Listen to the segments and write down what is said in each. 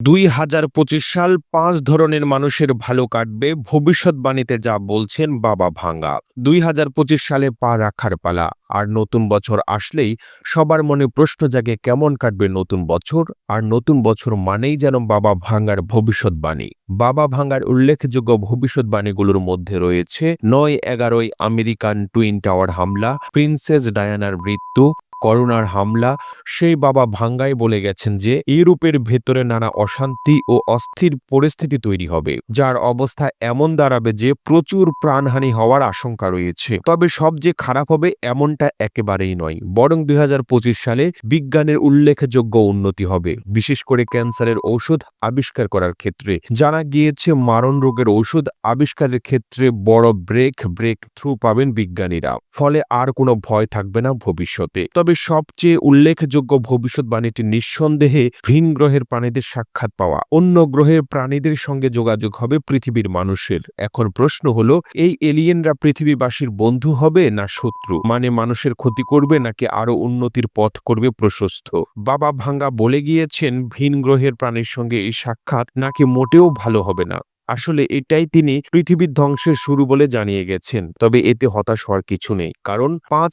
দুই হাজার পঁচিশ সাল পাঁচ ধরনের মানুষের ভালো কাটবে ভবিষ্যৎবাণীতে যা বলছেন বাবা ভাঙ্গা। দুই হাজার পঁচিশ সালে পা রাখার পালা, আর নতুন বছর আসলেই সবার মনে প্রশ্ন জাগে কেমন কাটবে নতুন বছর, আর নতুন বছর মানেই যেন বাবা ভাঙ্গার ভবিষ্যৎবাণী বাবা ভাঙ্গার উল্লেখযোগ্য ভবিষ্যৎবাণীগুলোর মধ্যে রয়েছে, নয় এগারোই আমেরিকান টুইন টাওয়ার হামলা, প্রিন্সেস ডায়ানার মৃত্যু করোনার হামলা, সেই বাবা ভাঙ্গাই বলে গেছেন যে ইউরোপের ভেতরে নানা অশান্তি ও অস্থির পরিস্থিতি তৈরি হবে। যার অবস্থা এমন দাঁড়াবে যে, প্রচুর প্রাণহানি হওয়ার আশঙ্কা রয়েছে। তবে সব যে খারাপ হবে এমনটা একেবারেই নয়। বরং দুই হাজার পঁচিশ সালে বিজ্ঞানের উল্লেখযোগ্য উন্নতি হবে। বিশেষ করে ক্যান্সারের ঔষধ আবিষ্কার করার ক্ষেত্রে। জানা গিয়েছে, মারণ রোগের ঔষধ আবিষ্কারের ক্ষেত্রে বড় ব্রেক ব্রেক থ্রু পাবেন বিজ্ঞানীরা। ফলে আর কোনো ভয় থাকবে না ভবিষ্যতে। তবে সবচেয়ে উল্লেখযোগ্য ভবিষ্যৎবাণীটি নিঃসন্দেহে ভিন গ্রহের প্রাণীদের সাক্ষাৎ পাওয়া। অন্য গ্রহের প্রাণীদের সঙ্গে যোগাযোগ হবে পৃথিবীর মানুষের। এখন প্রশ্ন হলো, এই এলিয়েনরা পৃথিবীবাসীর বন্ধু হবে না শত্রু? মানে মানুষের ক্ষতি করবে নাকি আরও উন্নতির পথ করবে প্রশস্ত? বাবা ভাঙ্গা বলে গিয়েছেন, ভিন গ্রহের প্রাণীর সঙ্গে এই সাক্ষাৎ নাকি মোটেও ভালো হবে না। আসলে এটাই তিনি পৃথিবীর ধ্বংসের শুরু বলে জানিয়ে গেছেন। তবে এতে হতাশ হওয়ার কিছু নেই, কারণ পাঁচ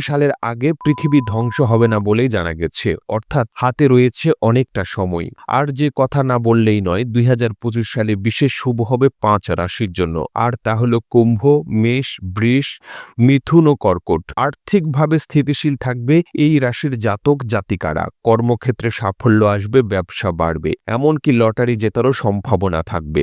সালের আগে পৃথিবী ধ্বংস হবে না বলেই জানা গেছে। অর্থাৎ হাতে রয়েছে অনেকটা সময়। আর যে কথা না বললেই নয়, দুই সালে বিশেষ শুভ হবে পাঁচ রাশির জন্য। আর তা হল কুম্ভ, মেষ, বৃষ, মিথুন ও কর্কট। আর্থিকভাবে স্থিতিশীল থাকবে এই রাশির জাতক জাতিকারা। কর্মক্ষেত্রে সাফল্য আসবে, ব্যবসা বাড়বে। এমনকি লটারি জেতারও সম্ভাবনা থাকবে।